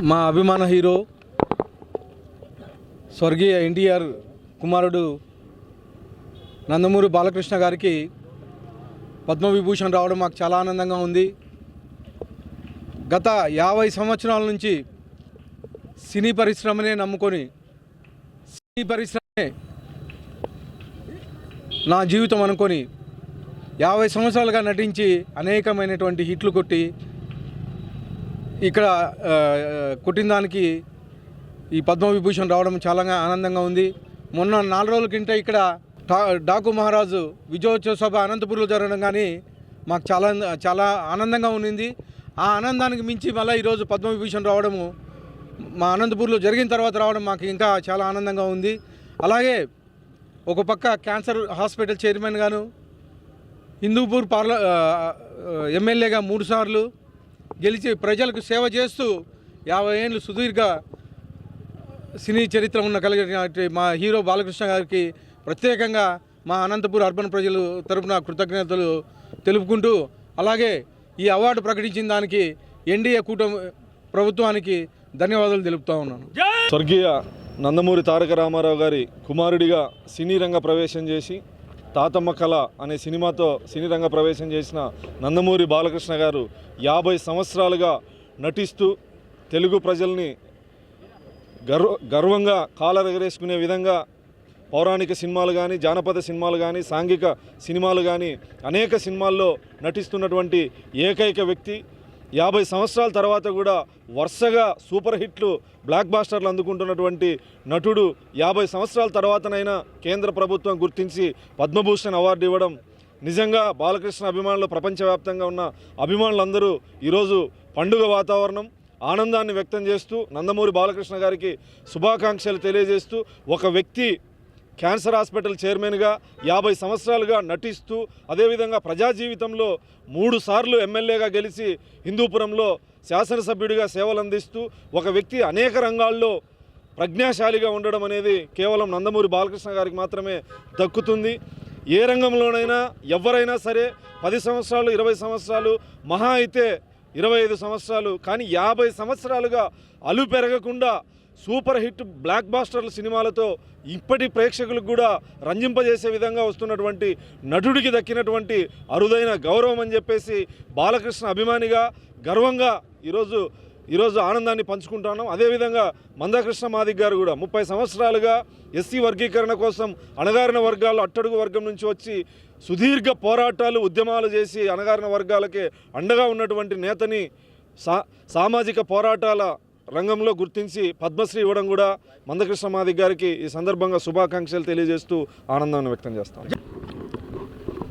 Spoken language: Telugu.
మా అభిమాన హీరో స్వర్గీయ ఎన్టీఆర్ కుమారుడు నందమూరి బాలకృష్ణ గారికి పద్మవిభూషణ్ రావడం మాకు చాలా ఆనందంగా ఉంది. గత యాభై సంవత్సరాల నుంచి సినీ పరిశ్రమనే నమ్ముకొని సినీ పరిశ్రమే నా జీవితం అనుకొని యాభై సంవత్సరాలుగా నటించి అనేకమైనటువంటి హిట్లు కొట్టి ఇక్కడ ఆ, దానికి ఈ పద్మవిభూషణ్ రావడం చాలా ఆనందంగా ఉంది. మొన్న నాలుగు రోజుల కింద ఇక్కడ డాకు మహారాజు విజయోత్సవ సభ అనంతపురంలో జరగడం కానీ మాకు చాలా చాలా ఆనందంగా ఉన్నింది. ఆ ఆనందానికి మించి మళ్ళీ ఈరోజు పద్మవిభూషణ్ రావడము మా అనంతపూర్లో జరిగిన తర్వాత రావడం మాకు ఇంకా చాలా ఆనందంగా ఉంది. అలాగే ఒక పక్క క్యాన్సర్ హాస్పిటల్ చైర్మన్ గాను హిందూపూర్ పార్ల ఎమ్మెల్యేగా మూడుసార్లు గెలిచి ప్రజలకు సేవ చేస్తూ యాభై ఏళ్ళు సుదీర్ఘ సినీ చరిత్ర ఉన్న కలిగిన మా హీరో బాలకృష్ణ గారికి ప్రత్యేకంగా మా అనంతపూర్ అర్బన్ ప్రజలు తరపున కృతజ్ఞతలు తెలుపుకుంటూ అలాగే ఈ అవార్డు ప్రకటించిన దానికి ఎన్డీఏ కూటమి ప్రభుత్వానికి ధన్యవాదాలు తెలుపుతా ఉన్నాను. స్వర్గీయ నందమూరి తారక రామారావు గారి కుమారుడిగా సినీ రంగ ప్రవేశం చేసి తాతమ్మ కళ అనే సినిమాతో సినీ రంగ ప్రవేశం చేసిన నందమూరి బాలకృష్ణ గారు యాభై సంవత్సరాలుగా నటిస్తూ తెలుగు ప్రజల్ని గర్వ గర్వంగా కాలరెగరేసుకునే విధంగా పౌరాణిక సినిమాలు కానీ జానపద సినిమాలు కానీ సాంఘిక సినిమాలు కానీ అనేక సినిమాల్లో నటిస్తున్నటువంటి ఏకైక వ్యక్తి యాభై సంవత్సరాల తర్వాత కూడా వరుసగా సూపర్ హిట్లు బ్లాక్ బాస్టర్లు అందుకుంటున్నటువంటి నటుడు యాభై సంవత్సరాల తర్వాతనైనా కేంద్ర ప్రభుత్వం గుర్తించి పద్మభూషణ్ అవార్డు ఇవ్వడం నిజంగా బాలకృష్ణ అభిమానులు ప్రపంచవ్యాప్తంగా ఉన్న అభిమానులందరూ ఈరోజు పండుగ వాతావరణం ఆనందాన్ని వ్యక్తం చేస్తూ నందమూరి బాలకృష్ణ గారికి శుభాకాంక్షలు తెలియజేస్తూ ఒక వ్యక్తి క్యాన్సర్ హాస్పిటల్ చైర్మన్గా యాభై సంవత్సరాలుగా నటిస్తూ అదేవిధంగా ప్రజా జీవితంలో మూడు సార్లు ఎమ్మెల్యేగా గెలిచి హిందూపురంలో శాసనసభ్యుడిగా సేవలు అందిస్తూ ఒక వ్యక్తి అనేక రంగాల్లో ప్రజ్ఞాశాలిగా ఉండడం అనేది కేవలం నందమూరి బాలకృష్ణ గారికి మాత్రమే దక్కుతుంది. ఏ రంగంలోనైనా ఎవరైనా సరే పది సంవత్సరాలు ఇరవై సంవత్సరాలు మహా అయితే ఇరవై ఐదు సంవత్సరాలు కానీ యాభై సంవత్సరాలుగా అలు పెరగకుండా సూపర్ హిట్ బ్లాక్ బాస్టర్ల సినిమాలతో ఇప్పటి ప్రేక్షకులకు కూడా రంజింపజేసే విధంగా వస్తున్నటువంటి నటుడికి దక్కినటువంటి అరుదైన గౌరవం అని చెప్పేసి బాలకృష్ణ అభిమానిగా గర్వంగా ఈరోజు ఈరోజు ఆనందాన్ని పంచుకుంటున్నాం. అదేవిధంగా మందకృష్ణ మాదిక్ గారు కూడా ముప్పై సంవత్సరాలుగా ఎస్సీ వర్గీకరణ కోసం అణగారిన వర్గాలు అట్టడుగు వర్గం నుంచి వచ్చి సుదీర్ఘ పోరాటాలు ఉద్యమాలు చేసి అణగారిన వర్గాలకే అండగా ఉన్నటువంటి నేతని సా సామాజిక పోరాటాల రంగంలో గుర్తించి పద్మశ్రీ ఇవ్వడం కూడా మందకృష్ణ మాదిక్ గారికి ఈ సందర్భంగా శుభాకాంక్షలు తెలియజేస్తూ ఆనందాన్ని వ్యక్తం చేస్తాం.